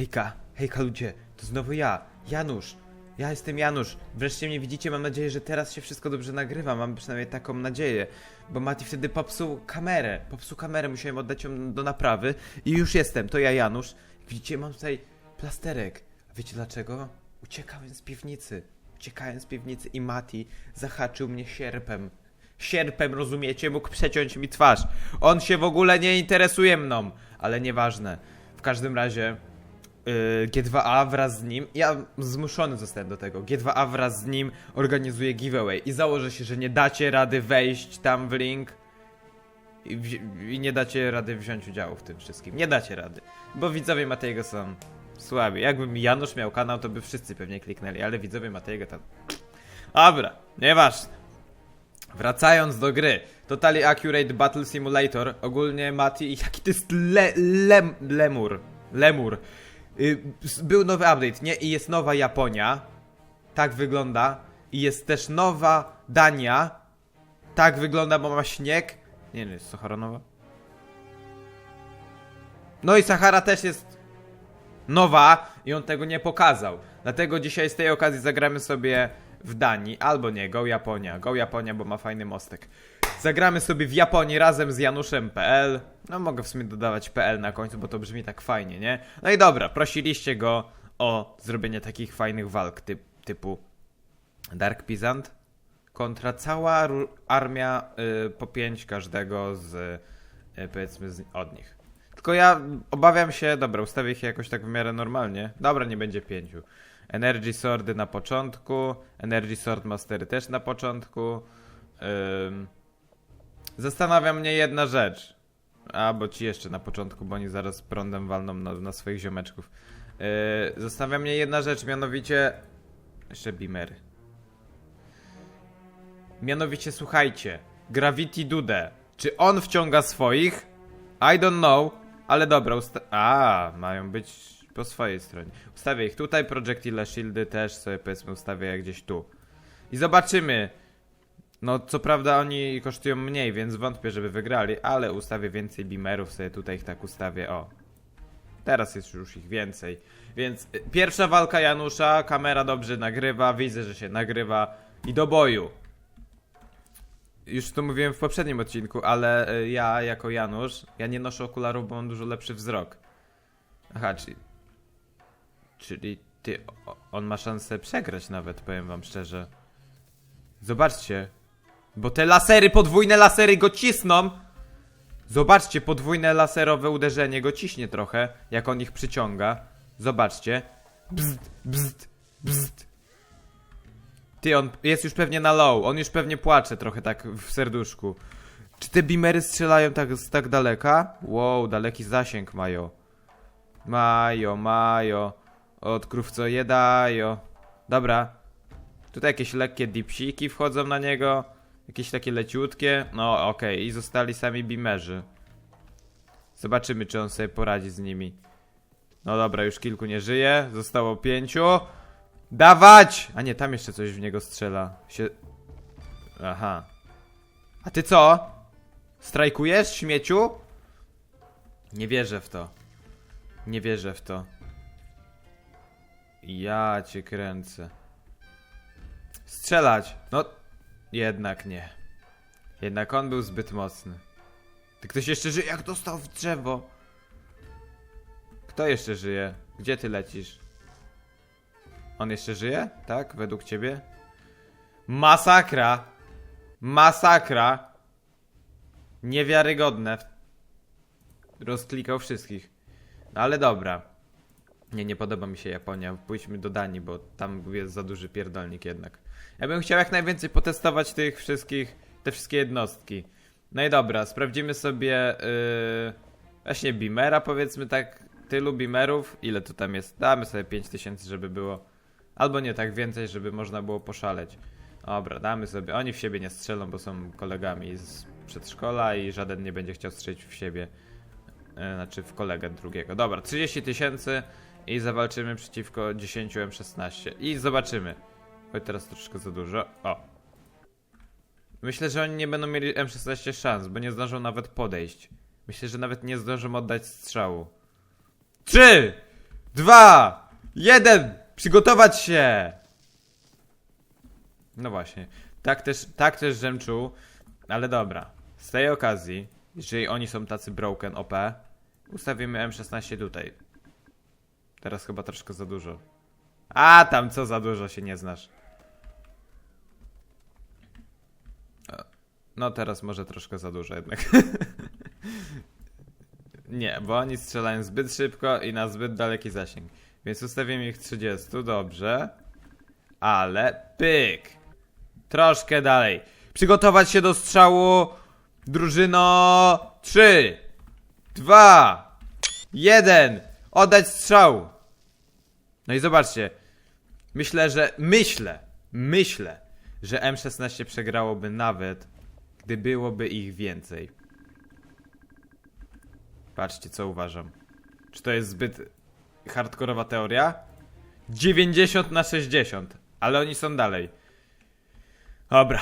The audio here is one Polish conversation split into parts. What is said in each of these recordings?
Hejka, hejka ludzie, to znowu ja, Janusz. Ja jestem Janusz. Wreszcie mnie widzicie, mam nadzieję, że teraz się wszystko dobrze nagrywa. Mam przynajmniej taką nadzieję. Bo Mati wtedy popsuł kamerę. Popsuł kamerę, musiałem oddać ją do naprawy. I już jestem, to ja Janusz. Widzicie, mam tutaj plasterek. A wiecie dlaczego? Uciekałem z piwnicy. Uciekałem z piwnicy i Mati zahaczył mnie sierpem. Sierpem, rozumiecie? Mógł przeciąć mi twarz. On się w ogóle nie interesuje mną. Ale nieważne. W każdym razie G2A wraz z nim, ja zmuszony zostałem do tego, G2A wraz z nim organizuje giveaway i założę się, że nie dacie rady wejść tam w link i, i nie dacie rady wziąć udziału w tym wszystkim. Nie dacie rady, bo widzowie Matejego są słabi. Jakby Janusz miał kanał, to by wszyscy pewnie kliknęli, ale widzowie Matejego tam... Dobra, nieważne. Wracając do gry. Totally Accurate Battle Simulator. Ogólnie Mati, jaki to jest le, lem, lemur. Lemur. Y, był nowy update, nie? I jest nowa Japonia. Tak wygląda. I jest też nowa Dania. Tak wygląda, bo ma śnieg. Nie, nie, jest Sahara nowa. No i Sahara też jest nowa i on tego nie pokazał. Dlatego dzisiaj z tej okazji zagramy sobie w Danii, albo nie, Go Japonia. Go Japonia, bo ma fajny mostek. Zagramy sobie w Japonii razem z Januszem.pl. No mogę w sumie dodawać PL na końcu, bo to brzmi tak fajnie, nie? No i dobra, prosiliście go o zrobienie takich fajnych walk typ, typu Dark Peasant kontra cała armia y, po pięć każdego z y, powiedzmy z, od nich. Tylko ja obawiam się, dobra, ustawię ich jakoś tak w miarę normalnie. Dobra, nie będzie pięciu. Energy Swordy na początku, Energy Sword Mastery też na początku. Ym, zastanawia mnie jedna rzecz. A, bo ci jeszcze na początku, bo oni zaraz prądem walną na, na swoich ziomeczków. Yy, zastanawia mnie jedna rzecz, mianowicie... Jeszcze Beamery. Mianowicie, słuchajcie, Gravity Dude. Czy on wciąga swoich? I don't know, ale dobra, usta- A, mają być po swojej stronie. Ustawię ich tutaj, Projectile Shieldy też sobie powiedzmy ustawię je gdzieś tu. I zobaczymy. No, co prawda oni kosztują mniej, więc wątpię, żeby wygrali, ale ustawię więcej beamerów, sobie tutaj ich tak ustawię, o. Teraz jest już ich więcej. Więc y, pierwsza walka Janusza, kamera dobrze nagrywa, widzę, że się nagrywa i do boju. Już to mówiłem w poprzednim odcinku, ale y, ja jako Janusz, ja nie noszę okularów, bo mam dużo lepszy wzrok. Aha, czyli... Czyli ty, on ma szansę przegrać nawet, powiem wam szczerze. Zobaczcie. Bo te lasery, podwójne lasery go cisną. Zobaczcie, podwójne laserowe uderzenie go ciśnie trochę, jak on ich przyciąga. Zobaczcie. Bzd, bzd, bzd. Ty, on jest już pewnie na low, on już pewnie płacze trochę tak w serduszku. Czy te beamery strzelają tak z tak daleka? Wow, daleki zasięg mają. Majo, majo. Odkrów co je. Dobra. Tutaj jakieś lekkie dipsiki wchodzą na niego. Jakieś takie leciutkie. No okej, i zostali sami beamerzy. Zobaczymy, czy on sobie poradzi z nimi. No dobra, już kilku nie żyje. Zostało pięciu. Dawać! A nie, tam jeszcze coś w niego strzela. Się... Aha. A ty co? Strajkujesz, śmieciu? Nie wierzę w to. Nie wierzę w to. Ja cię kręcę. Strzelać! No, jednak nie. Jednak on był zbyt mocny. Ty ktoś jeszcze żyje? Jak dostał w drzewo? Kto jeszcze żyje? Gdzie ty lecisz? On jeszcze żyje? Tak? Według ciebie? Masakra! Masakra! Niewiarygodne. Rozklikał wszystkich. No ale dobra. Nie, nie podoba mi się Japonia. Pójdźmy do Danii, bo tam jest za duży pierdolnik jednak. Ja bym chciał jak najwięcej potestować tych wszystkich, te wszystkie jednostki. No i dobra, sprawdzimy sobie yy, właśnie Beamera powiedzmy tak, tylu Beamerów. Ile to tam jest? Damy sobie 5000, żeby było. Albo nie tak więcej, żeby można było poszaleć. Dobra, damy sobie. Oni w siebie nie strzelą, bo są kolegami z przedszkola i żaden nie będzie chciał strzelić w siebie. E, Znaczy w kolegę drugiego. Dobra, 30 tysięcy i zawalczymy przeciwko 10 M16. I zobaczymy. Oj, teraz troszkę za dużo. O. Myślę, że oni nie będą mieli M16 szans, bo nie zdążą nawet podejść. Myślę, że nawet nie zdążą oddać strzału. Trzy! dwa, jeden, przygotować się! No właśnie, tak też, tak też żem czuł, ale dobra. Z tej okazji, jeżeli oni są tacy broken OP, ustawimy M16 tutaj. Teraz chyba troszkę za dużo. A tam co za dużo się nie znasz. No teraz może troszkę za dużo jednak. Nie, bo oni strzelają zbyt szybko i na zbyt daleki zasięg. Więc ustawimy ich 30, dobrze. Ale pyk. Troszkę dalej. Przygotować się do strzału. Drużyno 3, 2, 1. Oddać strzał. No i zobaczcie. Myślę, że. Myślę. Myślę, że M16 przegrałoby nawet, gdy byłoby ich więcej. Patrzcie, co uważam. Czy to jest zbyt hardkorowa teoria? 90 na 60, ale oni są dalej. Dobra.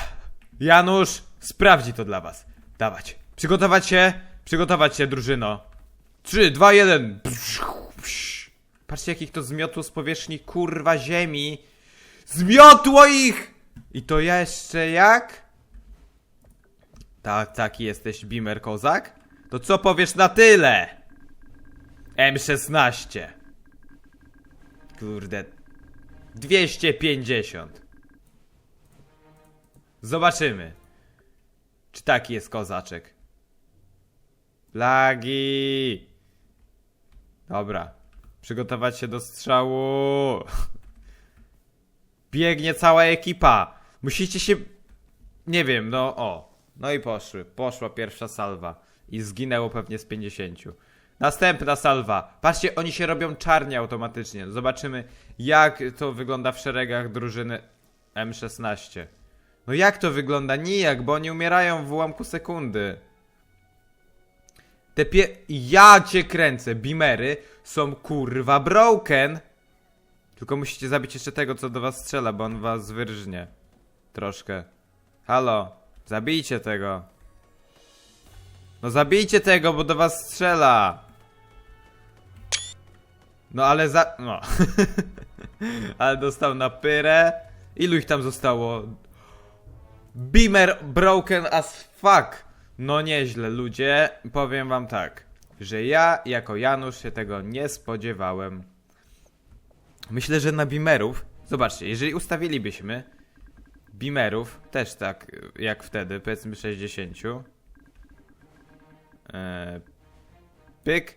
Janusz sprawdzi to dla was. Dawać. Przygotować się. Przygotować się, drużyno. 3, 2, 1. Patrzcie, jakich to zmiotło z powierzchni kurwa ziemi. Zmiotło ich! I to jeszcze jak? Tak, taki jesteś, Bimer Kozak? To co powiesz na tyle? M16. Kurde. 250. Zobaczymy. Czy taki jest kozaczek? Lagi. Dobra. Przygotować się do strzału. Biegnie cała ekipa. Musicie się. Nie wiem, no o. No i poszły. Poszła pierwsza salwa. I zginęło pewnie z 50. Następna salwa. Patrzcie, oni się robią czarni automatycznie. Zobaczymy, jak to wygląda w szeregach drużyny M16. No jak to wygląda? Nijak, bo oni umierają w ułamku sekundy. Te pie... Ja cię kręcę. Bimery są kurwa broken. Tylko musicie zabić jeszcze tego, co do was strzela, bo on was wyrżnie. Troszkę. Halo. Zabijcie tego. No zabijcie tego, bo do was strzela. No ale za... No. ale dostał na pyrę. Ilu ich tam zostało? Beamer broken as fuck. No nieźle, ludzie. Powiem wam tak, że ja jako Janusz się tego nie spodziewałem. Myślę, że na Beamerów, zobaczcie, jeżeli ustawilibyśmy Beamerów, też tak jak wtedy, powiedzmy 60, e, pyk,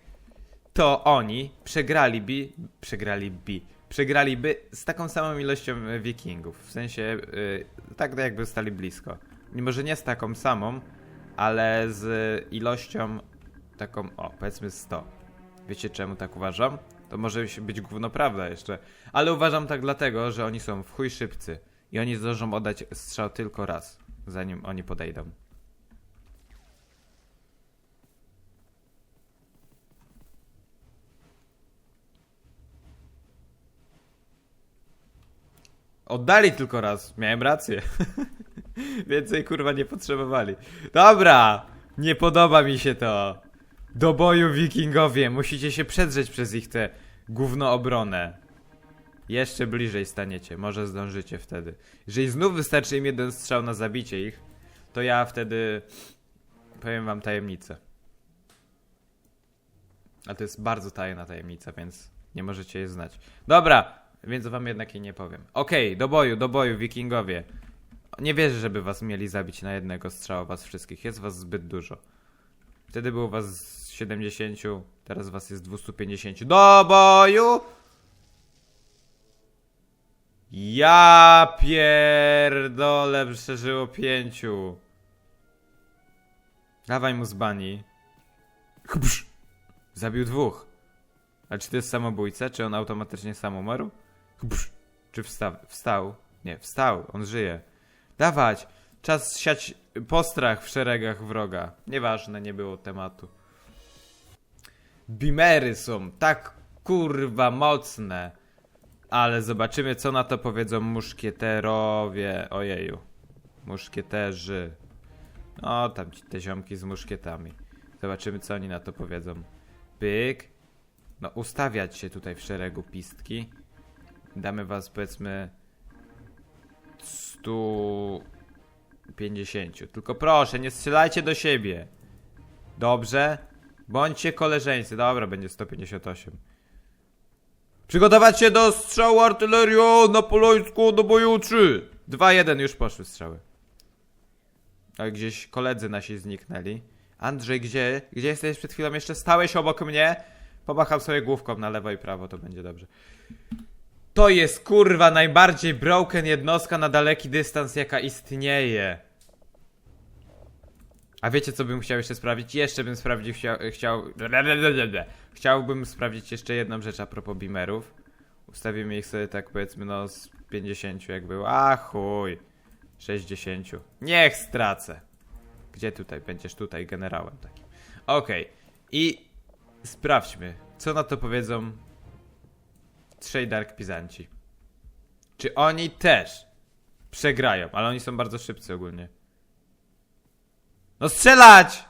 to oni przegraliby, przegraliby, przegraliby z taką samą ilością e, wikingów. W sensie, e, tak jakby stali blisko. Może nie z taką samą, ale z ilością taką, o, powiedzmy 100. Wiecie czemu tak uważam? To może być gówno prawda jeszcze. Ale uważam tak dlatego, że oni są w chuj szybcy. I oni zdążą oddać strzał tylko raz, zanim oni podejdą. Oddali tylko raz, miałem rację. Więcej kurwa nie potrzebowali. Dobra, nie podoba mi się to. Do boju wikingowie, musicie się przedrzeć przez ich tę gówno obronę. Jeszcze bliżej staniecie, może zdążycie wtedy. Jeżeli znów wystarczy im jeden strzał na zabicie ich, to ja wtedy powiem wam tajemnicę. A to jest bardzo tajna tajemnica, więc nie możecie jej znać. Dobra, więc wam jednak jej nie powiem. Okej, do boju, do boju, wikingowie. Nie wierzę, żeby was mieli zabić na jednego strzała, was wszystkich. Jest was zbyt dużo. Wtedy było was z 70, teraz was jest 250. Do boju! Ja pierdolę, przeżyło pięciu. Dawaj mu z bani. Chbsz. Zabił dwóch. A czy to jest samobójca? Czy on automatycznie sam umarł? Chbsz. Czy wstał? Wstał? Nie, wstał. On żyje. Dawać! Czas siać postrach w szeregach wroga. Nieważne, nie było tematu. Bimery są tak kurwa mocne. Ale zobaczymy, co na to powiedzą muszkieterowie. Ojeju. Muszkieterzy. No, tam ci te ziomki z muszkietami. Zobaczymy, co oni na to powiedzą. Pyk. no, ustawiać się tutaj w szeregu pistki. Damy was powiedzmy 150. Tylko proszę, nie strzelajcie do siebie. Dobrze? Bądźcie koleżeńcy. Dobra, będzie 158. Przygotować się do strzału artylerią na polońsku do boju 3. 2-1 już poszły strzały. Ale gdzieś koledzy nasi zniknęli. Andrzej, gdzie? Gdzie jesteś? Przed chwilą jeszcze stałeś obok mnie. Pomacham sobie główką na lewo i prawo, to będzie dobrze. To jest kurwa najbardziej broken jednostka na daleki dystans, jaka istnieje. A wiecie, co bym chciał jeszcze sprawdzić? Jeszcze bym sprawdził, chciał, chciał... Chciałbym sprawdzić jeszcze jedną rzecz a propos beamerów. Ustawimy ich sobie tak powiedzmy no z 50 jak był. A chuj. 60. Niech stracę. Gdzie tutaj? Będziesz tutaj generałem takim. Okej. I sprawdźmy, co na to powiedzą trzej Dark Pizanci. Czy oni też przegrają? Ale oni są bardzo szybcy ogólnie. No strzelać!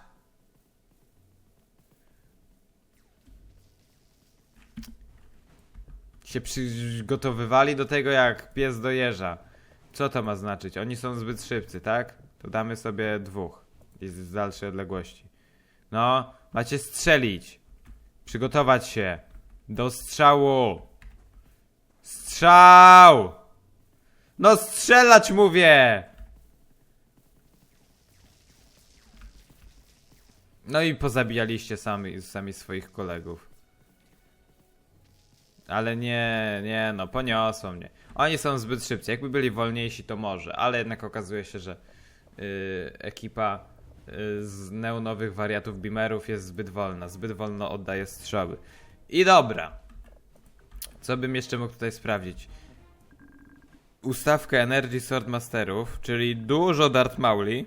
Się przygotowywali do tego jak pies do jeża. Co to ma znaczyć? Oni są zbyt szybcy, tak? To damy sobie dwóch. I z dalszej odległości. No, macie strzelić. Przygotować się. Do strzału. Strzał! No strzelać mówię! No i pozabijaliście sami, sami swoich kolegów. Ale nie, nie, no poniosło mnie. Oni są zbyt szybcy. Jakby byli wolniejsi, to może, ale jednak okazuje się, że yy, ekipa yy, z neonowych wariatów beamerów jest zbyt wolna. Zbyt wolno oddaje strzały. I dobra. Co bym jeszcze mógł tutaj sprawdzić? Ustawkę Energy Swordmasterów, czyli dużo Dart Mauli.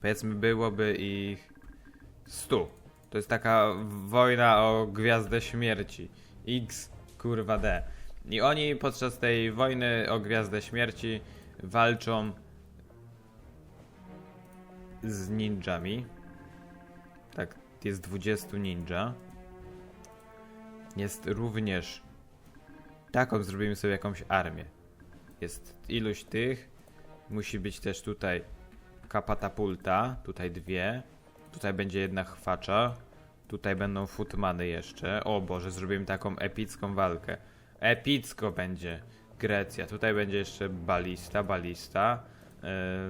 Powiedzmy, byłoby ich 100. To jest taka wojna o Gwiazdę Śmierci. X kurwa D. I oni podczas tej wojny o Gwiazdę Śmierci walczą z ninjami. Tak, jest 20 ninja. Jest również taką zrobimy sobie jakąś armię. Jest iluś tych. Musi być też tutaj kapatapulta. Tutaj dwie. Tutaj będzie jedna chwacza. Tutaj będą footmany jeszcze. O Boże, zrobimy taką epicką walkę. Epicko będzie Grecja. Tutaj będzie jeszcze balista, balista.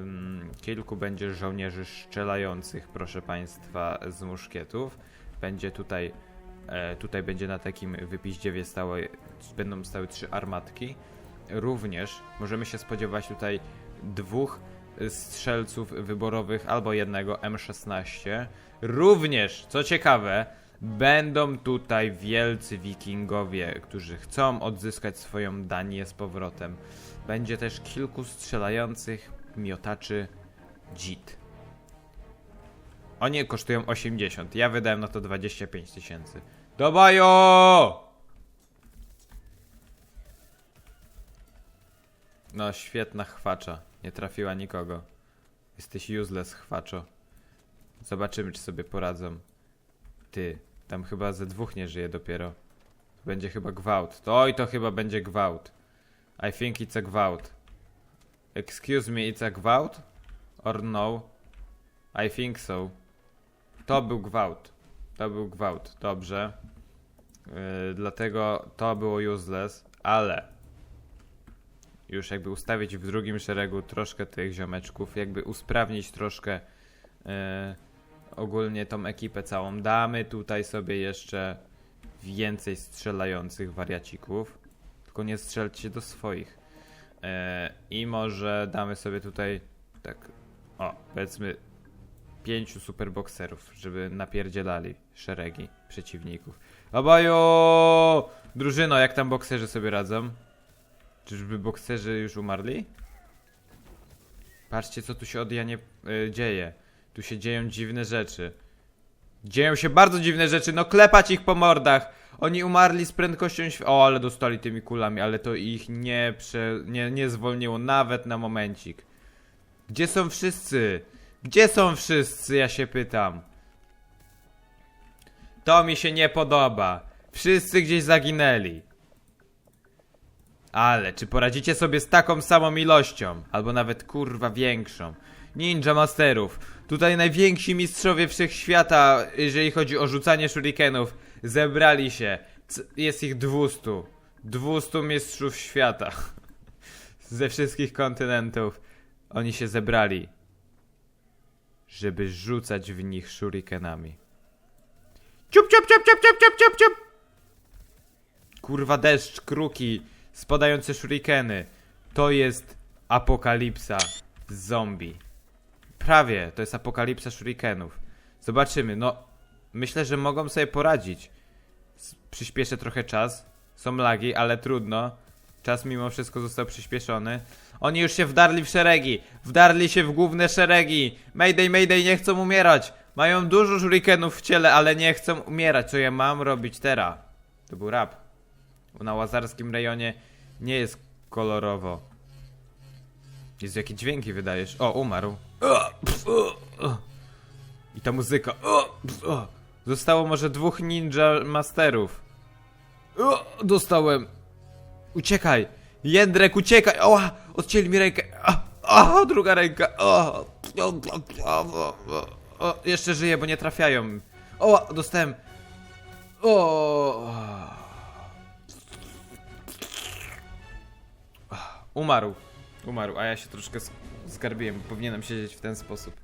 Ym, kilku będzie żołnierzy strzelających, proszę Państwa, z muszkietów. Będzie tutaj, e, tutaj będzie na takim wypiździewie stało, będą stały trzy armatki. Również możemy się spodziewać tutaj dwóch strzelców wyborowych albo jednego M16. Również, co ciekawe, będą tutaj wielcy wikingowie, którzy chcą odzyskać swoją Danię z powrotem. Będzie też kilku strzelających miotaczy JIT. Oni kosztują 80, ja wydałem na to 25 tysięcy. Do bajo! No, świetna chwacza. Nie trafiła nikogo. Jesteś useless, chwaczo. Zobaczymy, czy sobie poradzą. Ty, tam chyba ze dwóch nie żyje dopiero. Będzie chyba gwałt. To, oj, to chyba będzie gwałt. I think it's a gwałt. Excuse me, it's a gwałt? Or no? I think so. To był gwałt. To był gwałt, dobrze. Yy, dlatego to było useless, ale już jakby ustawić w drugim szeregu troszkę tych ziomeczków, jakby usprawnić troszkę e, ogólnie tą ekipę całą. Damy tutaj sobie jeszcze więcej strzelających wariacików, tylko nie strzelcie do swoich. E, I może damy sobie tutaj tak, o, powiedzmy pięciu superbokserów, żeby napierdzielali szeregi przeciwników. Oboju! Drużyno, jak tam bokserzy sobie radzą? Czyżby bokserzy już umarli? Patrzcie, co tu się od Janie y, dzieje. Tu się dzieją dziwne rzeczy. Dzieją się bardzo dziwne rzeczy, no klepać ich po mordach. Oni umarli z prędkością O, ale dostali tymi kulami, ale to ich nie, prze... nie, nie zwolniło nawet na momencik. Gdzie są wszyscy? Gdzie są wszyscy, ja się pytam. To mi się nie podoba. Wszyscy gdzieś zaginęli. Ale czy poradzicie sobie z taką samą ilością? Albo nawet kurwa większą. Ninja Masterów. Tutaj najwięksi mistrzowie wszechświata, jeżeli chodzi o rzucanie shurikenów, zebrali się. C- Jest ich 200. 200 mistrzów świata. Ze wszystkich kontynentów. Oni się zebrali, żeby rzucać w nich shurikenami. Ciup, ciup, ciup, ciup, ciup, ciup, ciup, ciup. Kurwa deszcz, kruki, spadające shurikeny. To jest apokalipsa zombie. Prawie, to jest apokalipsa shurikenów. Zobaczymy, no myślę, że mogą sobie poradzić. Przyspieszę trochę czas. Są lagi, ale trudno. Czas mimo wszystko został przyspieszony. Oni już się wdarli w szeregi. Wdarli się w główne szeregi. Mayday, mayday, nie chcą umierać. Mają dużo shurikenów w ciele, ale nie chcą umierać. Co ja mam robić teraz? To był rap. Na łazarskim rejonie nie jest kolorowo. Jezu, jakie dźwięki wydajesz? O, umarł. I ta muzyka. Zostało może dwóch ninja masterów. Dostałem. Uciekaj! Jędrek, uciekaj! Oła! Odcięli mi rękę! A, druga ręka! O, o, o, o, o, o, jeszcze żyję, bo nie trafiają. O, dostałem. O. Umarł. Umarł, a ja się troszkę zgarbiłem. Powinienem siedzieć w ten sposób.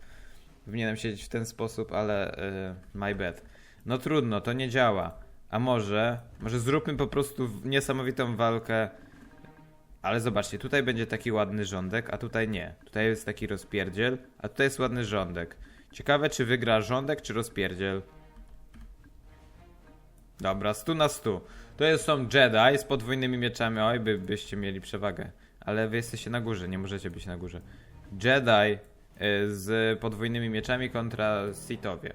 Powinienem siedzieć w ten sposób, ale y, my bad. No trudno, to nie działa. A może, może zróbmy po prostu niesamowitą walkę. Ale zobaczcie, tutaj będzie taki ładny rządek, a tutaj nie. Tutaj jest taki rozpierdziel, a tutaj jest ładny rządek. Ciekawe, czy wygra rządek, czy rozpierdziel. Dobra, 100 na 100. To jest, są Jedi z podwójnymi mieczami. Oj, by, byście mieli przewagę. Ale wy jesteście na górze, nie możecie być na górze. Jedi y, z podwójnymi mieczami kontra Sithowie.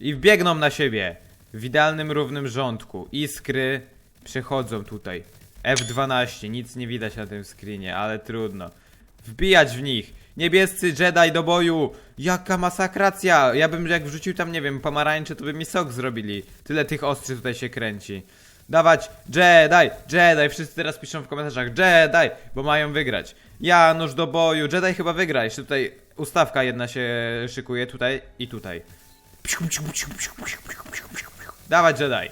I wbiegną na siebie w idealnym równym rządku. Iskry przechodzą tutaj. F12, nic nie widać na tym screenie, ale trudno. Wbijać w nich. Niebiescy Jedi do boju. Jaka masakracja. Ja bym jak wrzucił tam, nie wiem, pomarańcze, to by mi sok zrobili. Tyle tych ostrzy tutaj się kręci. Dawać Jedi, Jedi. Wszyscy teraz piszą w komentarzach Jedi, bo mają wygrać. Janusz do boju. Jedi chyba wygra. Jeszcze tutaj ustawka jedna się szykuje tutaj i tutaj. Dawać Jedi.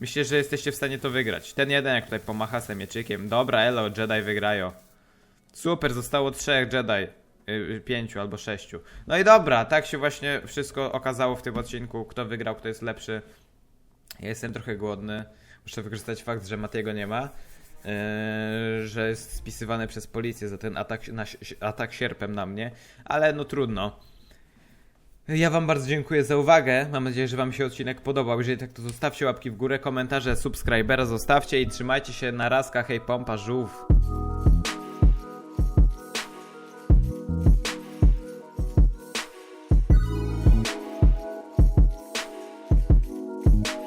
Myślę, że jesteście w stanie to wygrać. Ten jeden jak tutaj pomacha se mieczykiem. Dobra, elo, Jedi wygrają. Super, zostało trzech Jedi. Yy, pięciu albo sześciu. No i dobra, tak się właśnie wszystko okazało w tym odcinku. Kto wygrał, kto jest lepszy. Ja jestem trochę głodny. Muszę wykorzystać fakt, że Matiego nie ma. Yy, że jest spisywany przez policję za ten atak, na, atak sierpem na mnie. Ale no trudno. Ja wam bardzo dziękuję za uwagę. Mam nadzieję, że wam się odcinek podobał. Jeżeli tak, to zostawcie łapki w górę, komentarze, subskrybera zostawcie i trzymajcie się na razkach. Hej, pompa, żółw.